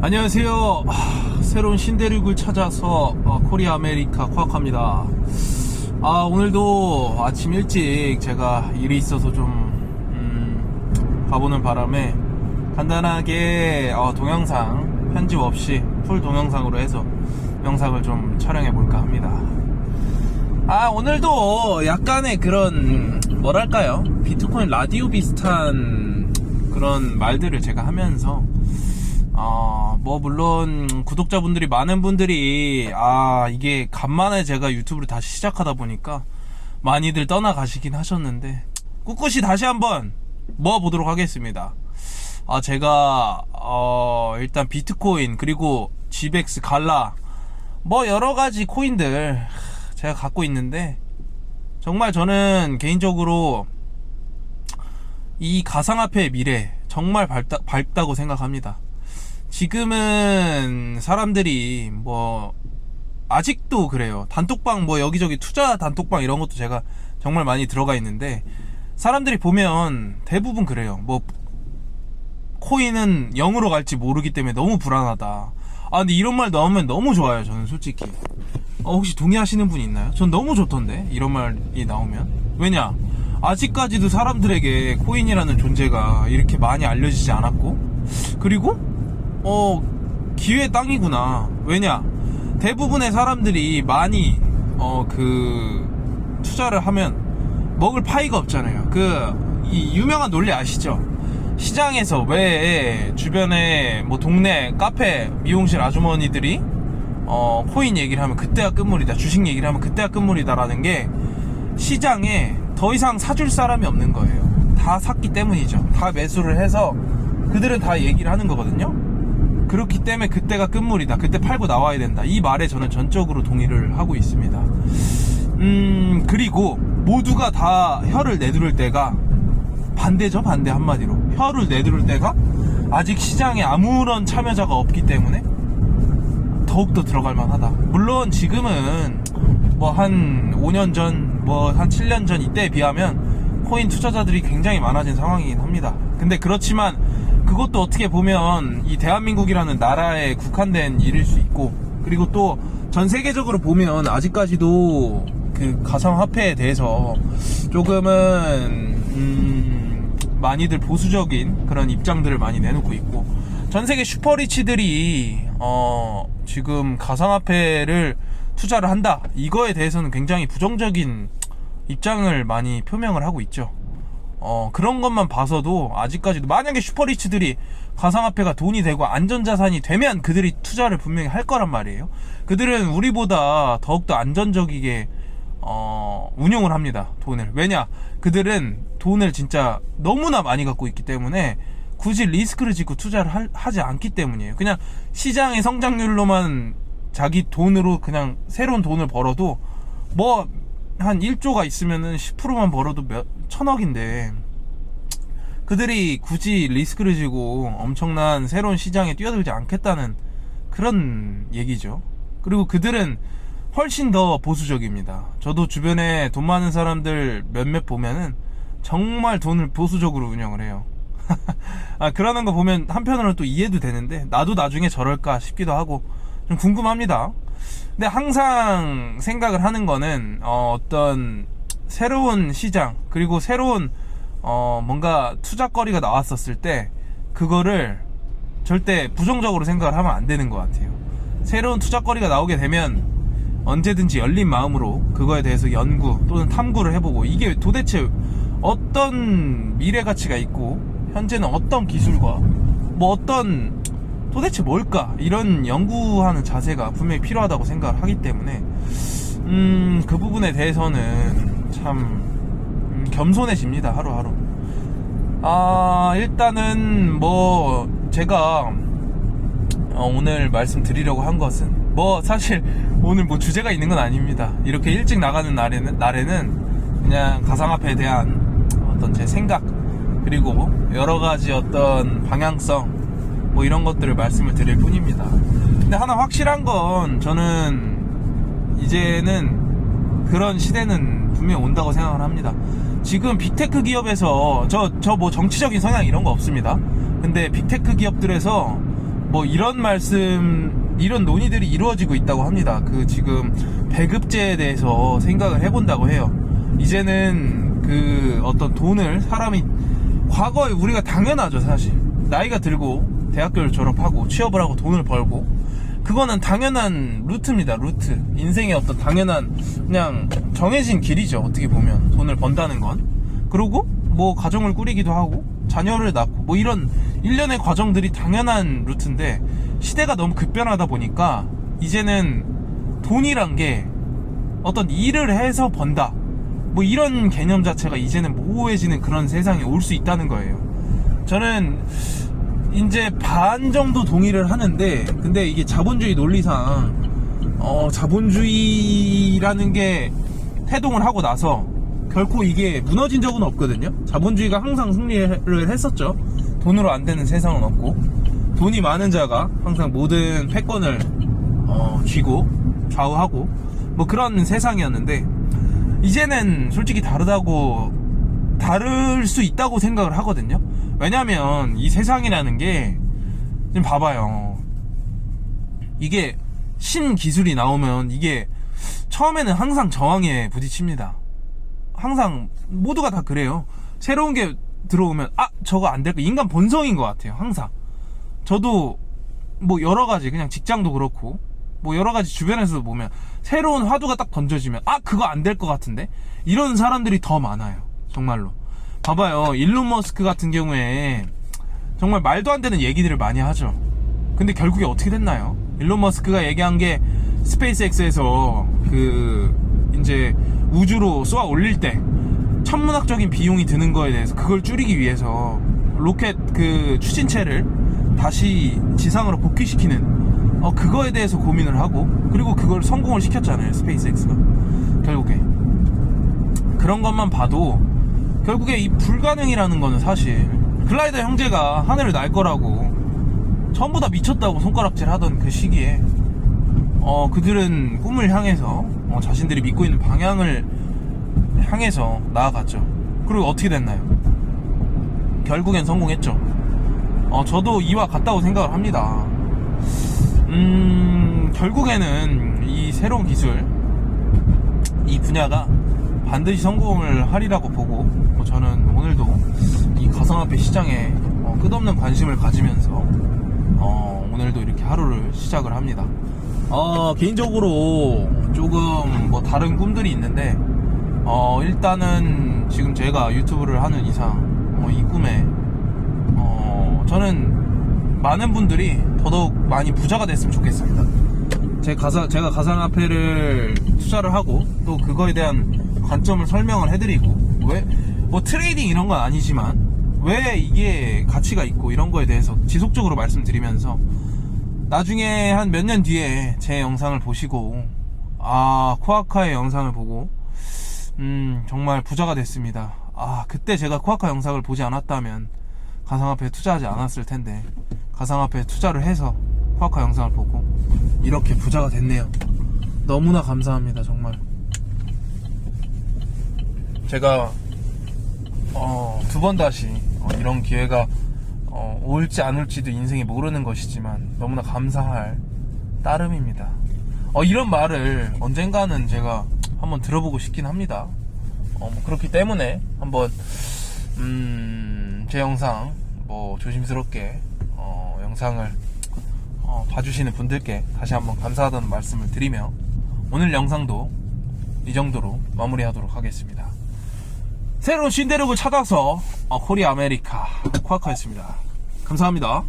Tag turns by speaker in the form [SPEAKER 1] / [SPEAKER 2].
[SPEAKER 1] 안녕하세요. 하, 새로운 신대륙을 찾아서 어, 코리아 아메리카 코악합니다. 아 오늘도 아침 일찍 제가 일이 있어서 좀 음, 가보는 바람에 간단하게 어, 동영상 편집 없이 풀 동영상으로 해서 영상을 좀 촬영해 볼까 합니다. 아 오늘도 약간의 그런 뭐랄까요 비트코인 라디오 비슷한 그런 말들을 제가 하면서 어, 뭐, 물론, 구독자분들이, 많은 분들이, 아, 이게 간만에 제가 유튜브를 다시 시작하다 보니까, 많이들 떠나가시긴 하셨는데, 꿋꿋이 다시 한번 모아보도록 하겠습니다. 아, 제가, 어, 일단 비트코인, 그리고 GBX, 갈라, 뭐, 여러 가지 코인들, 제가 갖고 있는데, 정말 저는 개인적으로, 이 가상화폐의 미래, 정말 밝다, 밝다고 생각합니다. 지금은 사람들이 뭐 아직도 그래요. 단톡방 뭐 여기저기 투자 단톡방 이런 것도 제가 정말 많이 들어가 있는데 사람들이 보면 대부분 그래요. 뭐 코인은 0으로 갈지 모르기 때문에 너무 불안하다. 아 근데 이런 말 나오면 너무 좋아요. 저는 솔직히. 어, 혹시 동의하시는 분 있나요? 전 너무 좋던데 이런 말이 나오면. 왜냐? 아직까지도 사람들에게 코인이라는 존재가 이렇게 많이 알려지지 않았고 그리고 어 기회 땅이구나. 왜냐? 대부분의 사람들이 많이 어 그 투자를 하면 먹을 파이가 없잖아요. 그 이 유명한 논리 아시죠? 시장에서 왜 주변에 뭐 동네 카페 미용실 아주머니들이 어 코인 얘기를 하면 그때가 끝물이다. 주식 얘기를 하면 그때가 끝물이다라는 게 시장에 더 이상 사줄 사람이 없는 거예요. 다 샀기 때문이죠. 다 매수를 해서 그들은 다 얘기를 하는 거거든요. 그렇기 때문에 그때가 끝물이다. 그때 팔고 나와야 된다. 이 말에 저는 전적으로 동의를 하고 있습니다. 음, 그리고 모두가 다 혀를 내두를 때가 반대죠, 반대 한마디로. 혀를 내두를 때가 아직 시장에 아무런 참여자가 없기 때문에 더욱더 들어갈 만하다. 물론 지금은 뭐 한 5년 전, 뭐 한 7년 전 이때에 비하면 코인 투자자들이 굉장히 많아진 상황이긴 합니다. 근데 그렇지만 그것도 어떻게 보면 이 대한민국이라는 나라에 국한된 일일 수 있고 그리고 또 전 세계적으로 보면 아직까지도 그 가상화폐에 대해서 조금은 음 많이들 보수적인 그런 입장들을 많이 내놓고 있고 전 세계 슈퍼리치들이 어 지금 가상화폐를 투자를 한다 이거에 대해서는 굉장히 부정적인 입장을 많이 표명을 하고 있죠. 어, 그런 것만 봐서도 아직까지도 만약에 슈퍼리치들이 가상화폐가 돈이 되고 안전자산이 되면 그들이 투자를 분명히 할 거란 말이에요. 그들은 우리보다 더욱더 안전적이게 어, 운용을 합니다. 돈을. 왜냐? 그들은 돈을 진짜 너무나 많이 갖고 있기 때문에 굳이 리스크를 짓고 투자를 할- 하지 않기 때문이에요. 그냥 시장의 성장률로만 자기 돈으로 그냥 새로운 돈을 벌어도 뭐 한 1조가 있으면은 10%만 벌어도 몇 천억인데 그들이 굳이 리스크를 지고 엄청난 새로운 시장에 뛰어들지 않겠다는 그런 얘기죠. 그리고 그들은 훨씬 더 보수적입니다. 저도 주변에 돈 많은 사람들 몇몇 보면은 정말 돈을 보수적으로 운영을 해요. 아, 그러는 거 보면 한편으로는 또 이해도 되는데 나도 나중에 저럴까 싶기도 하고 좀 궁금합니다. 근데 항상 생각을 하는 거는 어, 어떤 새로운 시장 그리고 새로운 어, 뭔가 투자거리가 나왔었을 때 그거를 절대 부정적으로 생각을 하면 안 되는 것 같아요. 새로운 투자거리가 나오게 되면 언제든지 열린 마음으로 그거에 대해서 연구 또는 탐구를 해보고 이게 도대체 어떤 미래 가치가 있고 현재는 어떤 기술과 뭐 어떤 도대체 뭘까? 이런 연구하는 자세가 분명히 필요하다고 생각을 하기 때문에 음, 그 부분에 대해서는 참 음, 겸손해집니다 하루하루. 아 일단은 뭐 제가 어, 오늘 말씀드리려고 한 것은 뭐 사실 오늘 뭐 주제가 있는 건 아닙니다. 이렇게 일찍 나가는 날에는 날에는 그냥 가상화폐에 대한 어떤 제 생각 그리고 여러 가지 어떤 방향성 뭐 이런 것들을 말씀을 드릴 뿐입니다. 근데 하나 확실한 건 저는 이제는 그런 시대는 분명히 온다고 생각을 합니다. 지금 빅테크 기업에서 저 저 뭐 정치적인 성향 이런 거 없습니다. 근데 빅테크 기업들에서 뭐 이런 말씀 이런 논의들이 이루어지고 있다고 합니다. 그 지금 배급제에 대해서 생각을 해본다고 해요. 이제는 그 어떤 돈을 사람이 과거에 우리가 당연하죠 사실 나이가 들고 대학교를 졸업하고 취업을 하고 돈을 벌고 그거는 당연한 루트입니다 루트. 인생의 어떤 당연한 그냥 정해진 길이죠 어떻게 보면. 돈을 번다는 건. 그리고 뭐 가정을 꾸리기도 하고 자녀를 낳고 뭐 이런 일련의 과정들이 당연한 루트인데 시대가 너무 급변하다 보니까 이제는 돈이란 게 어떤 일을 해서 번다. 뭐 이런 개념 자체가 이제는 모호해지는 그런 세상이 올수 있다는 거예요. 저는 이제 반 정도 동의를 하는데 근데 이게 자본주의 논리상 어 자본주의라는 게 태동을 하고 나서 결코 이게 무너진 적은 없거든요. 자본주의가 항상 승리를 했었죠. 돈으로 안 되는 세상은 없고 돈이 많은 자가 항상 모든 패권을 어, 쥐고 좌우하고 뭐 그런 세상이었는데 이제는 솔직히 다르다고 다를 수 있다고 생각을 하거든요. 왜냐면 이 세상이라는 게 지금 봐봐요. 이게 신기술이 나오면 이게 처음에는 항상 저항에 부딪힙니다. 항상 모두가 다 그래요. 새로운 게 들어오면 아 저거 안 될까 인간 본성인 것 같아요. 항상 저도 뭐 여러 가지 그냥 직장도 그렇고 뭐 여러 가지 주변에서도 보면 새로운 화두가 딱 던져지면 아 그거 안 될 것 같은데 이런 사람들이 더 많아요. 정말로 봐봐요. 일론 머스크 같은 경우에 정말 말도 안 되는 얘기들을 많이 하죠. 근데 결국에 어떻게 됐나요? 일론 머스크가 얘기한 게 스페이스X에서 그 이제 우주로 쏘아 올릴 때 천문학적인 비용이 드는 거에 대해서 그걸 줄이기 위해서 로켓 그 추진체를 다시 지상으로 복귀시키는 어 그거에 대해서 고민을 하고 그리고 그걸 성공을 시켰잖아요 스페이스X가 결국에 그런 것만 봐도 결국에 이 불가능이라는 거는 사실 글라이더 형제가 하늘을 날 거라고 전부 다 미쳤다고 손가락질 하던 그 시기에 어 그들은 꿈을 향해서 어, 자신들이 믿고 있는 방향을 향해서 나아갔죠. 그리고 어떻게 됐나요? 결국엔 성공했죠. 어 저도 이와 같다고 생각을 합니다. 음 결국에는 이 새로운 기술 이 분야가 반드시 성공을 하리라고 보고 뭐 저는 오늘도 이 가상화폐 시장에 어, 끝없는 관심을 가지면서 어, 오늘도 이렇게 하루를 시작을 합니다. 어, 개인적으로 조금 뭐 다른 꿈들이 있는데 어, 일단은 지금 제가 유튜브를 하는 이상 어, 이 꿈에 어, 저는 많은 분들이 더더욱 많이 부자가 됐으면 좋겠습니다. 제 가사, 제가 가상화폐를 투자를 하고 또 그거에 대한 관점을 설명을 해드리고 왜 뭐 트레이딩 이런 건 아니지만 왜 이게 가치가 있고 이런 거에 대해서 지속적으로 말씀드리면서 나중에 한 몇 년 뒤에 제 영상을 보시고 아 코아카의 영상을 보고 음 정말 부자가 됐습니다. 아 그때 제가 코아카 영상을 보지 않았다면 가상화폐에 투자하지 않았을 텐데 가상화폐에 투자를 해서 코아카 영상을 보고 이렇게 부자가 됐네요. 너무나 감사합니다 정말. 제가 어, 두 번 다시 어, 이런 기회가 어, 올지 안 올지도 인생이 모르는 것이지만 너무나 감사할 따름입니다. 어, 이런 말을 언젠가는 제가 한번 들어보고 싶긴 합니다. 어, 뭐 그렇기 때문에 한번 음, 제 영상 뭐 조심스럽게 어, 영상을 어, 봐주시는 분들께 다시 한번 감사하다는 말씀을 드리며 오늘 영상도 이 정도로 마무리하도록 하겠습니다. 새로운 신대륙을 찾아서 어, 코리아 아메리카 코아카였습니다. 감사합니다.